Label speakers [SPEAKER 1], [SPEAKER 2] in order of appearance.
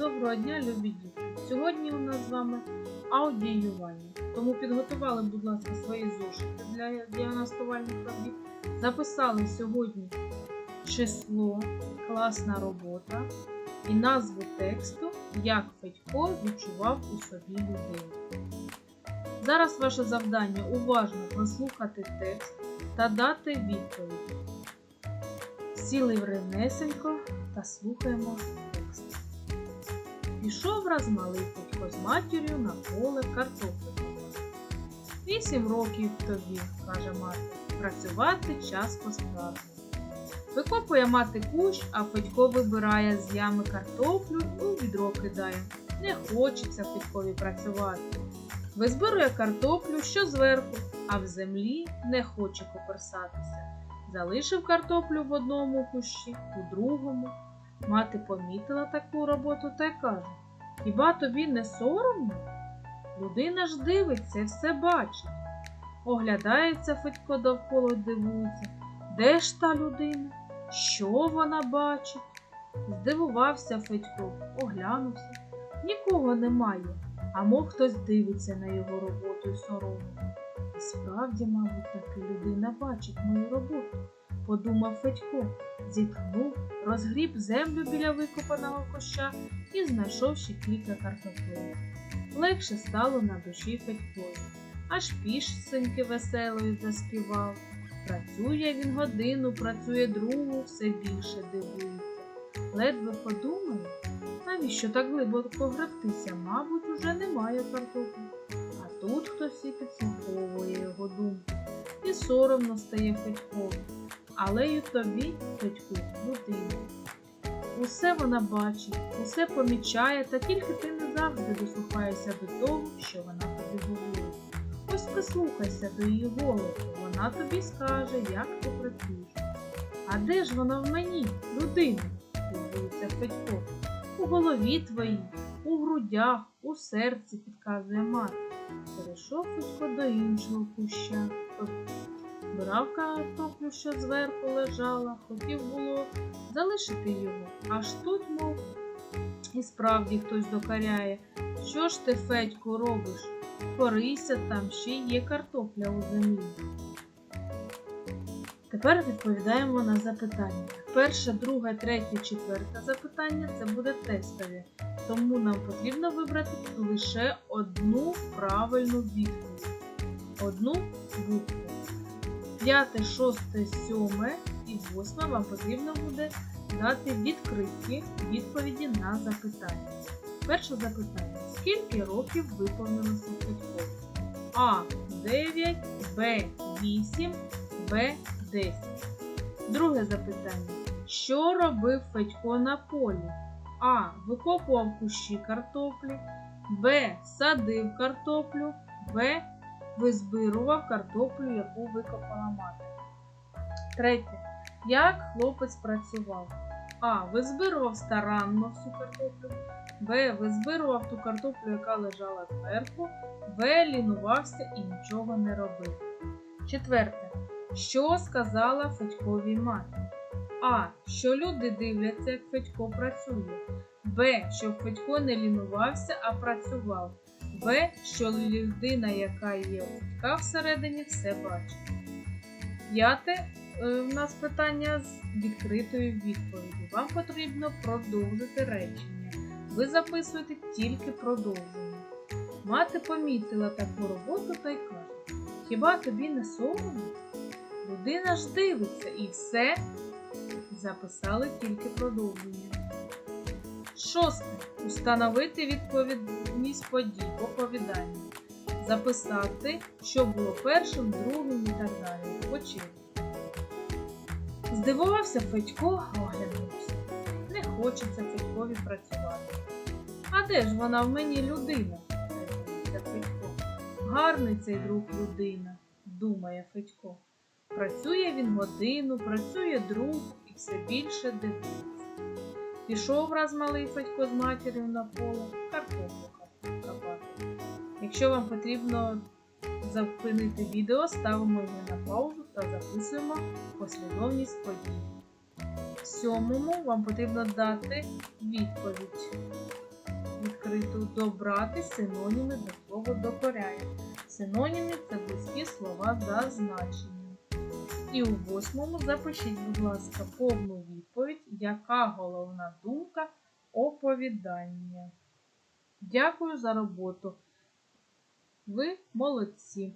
[SPEAKER 1] Доброго дня, любі діти! Сьогодні у нас з вами аудіювання. Тому підготували, будь ласка, свої зошити для діагностувальних робіт. Записали сьогодні число, класна робота і назву тексту, як Федько відчував у собі людину. Зараз ваше завдання уважно прослухати текст та дати відповідь. Сіли рівнесенько та слухаємо. Пішов раз малий Федько з матір'ю на поле картоплю. Вісім років тобі, каже мати, працювати час по-справжньому. Викопує мати кущ, а Федько вибирає з ями картоплю і у відро кидає. Не хочеться Федькові працювати. Визбирує картоплю, що зверху, а в землі не хоче коперсатися. Залишив картоплю в одному кущі, у другому. Мати помітила таку роботу та й каже: Хіба тобі не соромно? Людина ж дивиться, все бачить. Оглядається Федько довкола, дивується. Де ж та людина? Що вона бачить? Здивувався Федько, оглянувся. Нікого немає, а мов хтось дивиться на його роботу і соромно. І справді, мабуть, таки людина бачить мою роботу, подумав Федько, зітхнув, розгріб землю біля викопаного куща і знайшов ще кілька картоплин. Легше стало на душі Федькові, аж пішсеньки веселої заспівав. Працює він годину, працює другу, все більше дивується. Ледве подумає, навіщо так глибоко гребтися, мабуть, уже немає картоплі. А тут хтось і підслуховує його думки. І соромно стає Федькові. Але й тобі, Федьку, людина. Усе вона бачить, усе помічає, та тільки ти не завжди дослухаєшся до того, що вона тобі говорить. Ось прислухайся до її голосу, вона тобі скаже, як ти працюєш. А де ж вона в мені, людина? дивується Федько. У голові твоїй, у грудях, у серці, підказує мати. Перейшов Федько до іншого куща. Брав картоплю, що зверху лежала, хотів було залишити його. Аж тут, мов, і справді хтось докаряє. Що ж ти, Федько, робиш? Порися там, ще є картопля у землі. Тепер відповідаємо на запитання. Перше, друге, третє, четверте запитання це буде тестові, тому нам потрібно вибрати лише одну правильну відповідь. Одну букву. П'яте, шосте, сьоме і восьме вам потрібно буде дати відкриті відповіді на запитання. Перше запитання. Скільки років виповнилося Федькові? А. 9, Б. 8, В. 10. Друге запитання. Що робив Федько на полі? А. Викопував кущі картоплі. Б. Садив картоплю. В. Визбирував картоплю, яку викопала мати. Третє. Як хлопець працював? А. Визбирував старанно всю картоплю. Б. Визбирував ту картоплю, яка лежала зверху. В. Лінувався і нічого не робив. Четверте. Що сказала Федькові мати? А. Що люди дивляться, як Федько працює. Б. Щоб Федько не лінувався, а працював. В. Що людина, яка є у всередині, все бачить. П'яте. е, В нас питання з відкритою відповіддю. Вам потрібно продовжити речення. Ви записуєте тільки продовження. Мати помітила таку роботу та й каже: Хіба тобі не соромно? Людина ж дивиться і все записали тільки продовження. Шосте. Установити відповідність подій в оповіданні. Записати, що було першим, другим і так далі. По черзі. Здивувався Федько, оглянувся. Не хочеться Федькові працювати. А де ж вона в мені людина? Федько. Гарний цей друг людина, думає Федько. Працює він годину, працює друг і все більше дивується. Пішов раз малий Федько з матір'ю на поле. Якщо вам потрібно зупинити відео, ставимо його на паузу та записуємо послідовність подій. В сьомому вам потрібно дати відповідь. відкриту добрати синоніми до слова докоряє. Синоніми це близькі слова за значенням. І у восьмому запишіть, будь ласка, повну відповідь, яка головна думка оповідання. Дякую за роботу. Ви молодці.